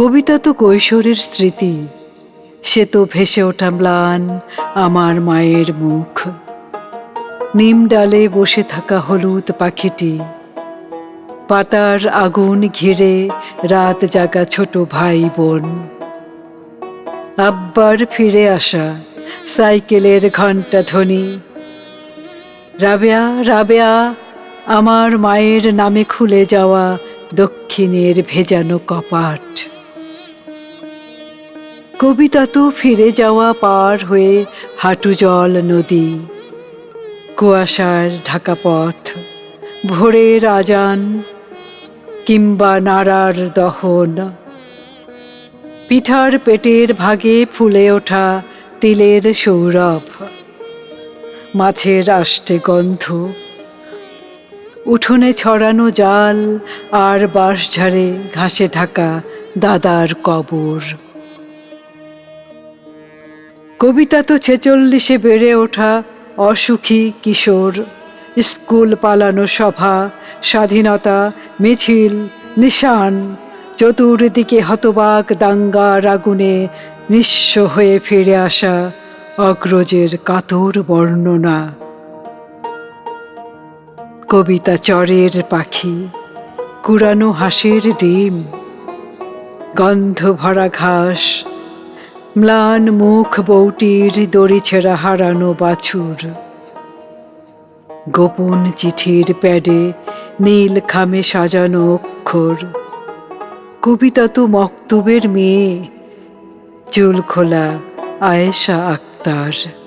কবিতা তো কৈশোরের স্মৃতি। সে তো ভেসে ওঠা ম্লান আমার মায়ের মুখ। নিম ডালে বসে থাকা হলুদ পাখিটি। পাতার আগুন ঘিরে রাত জাগা ছোট ভাই বোন আব্বার ফিরে আসা সাইকেলের ঘণ্টা ধ্বনি। রাবেয়া রাবেয়া, আমার মায়ের নামে খুলে যাওয়া দক্ষিণের ভেজানো কপাট। কবিতা তো ফিরে যাওয়া পার হয়ে হাঁটু জল নদী, কুয়াশার ঢাকা পথ, ভোরের আজান কিংবা নাড়ার দহন। পিঠার পেটের ভাগে ফুলে ওঠা তিলের সৌরভ, মাছের আষ্টে গন্ধ, উঠোনে ছড়ানো জাল আর বাঁশঝাড়ে ঘাসে ঢাকা দাদার কবর। কবিতা তো ছেচল্লিশে বেড়ে ওঠা অসুখী কিশোর, স্কুল পালানো সভা, স্বাধীনতা, মিছিল, নিশান, চতুর্দিকে হতবাক দাঙ্গার আগুনে নিঃস্ব হয়ে ফিরে আসা অগ্রজের কাতর বর্ণনা। কবিতা চরের পাখি, কুড়ানো হাসির ডিম গন্ধ ভরা ঘাস ম্লান মুখ বউটির দড়ি ছেঁড়া হারানো বাছুর। গোপন চিঠির প্যাডে নীল খামে সাজানো অক্ষর। কবিতা তো মক্তবের মেয়ে। চুল খোলা আয়েশা আক্তার।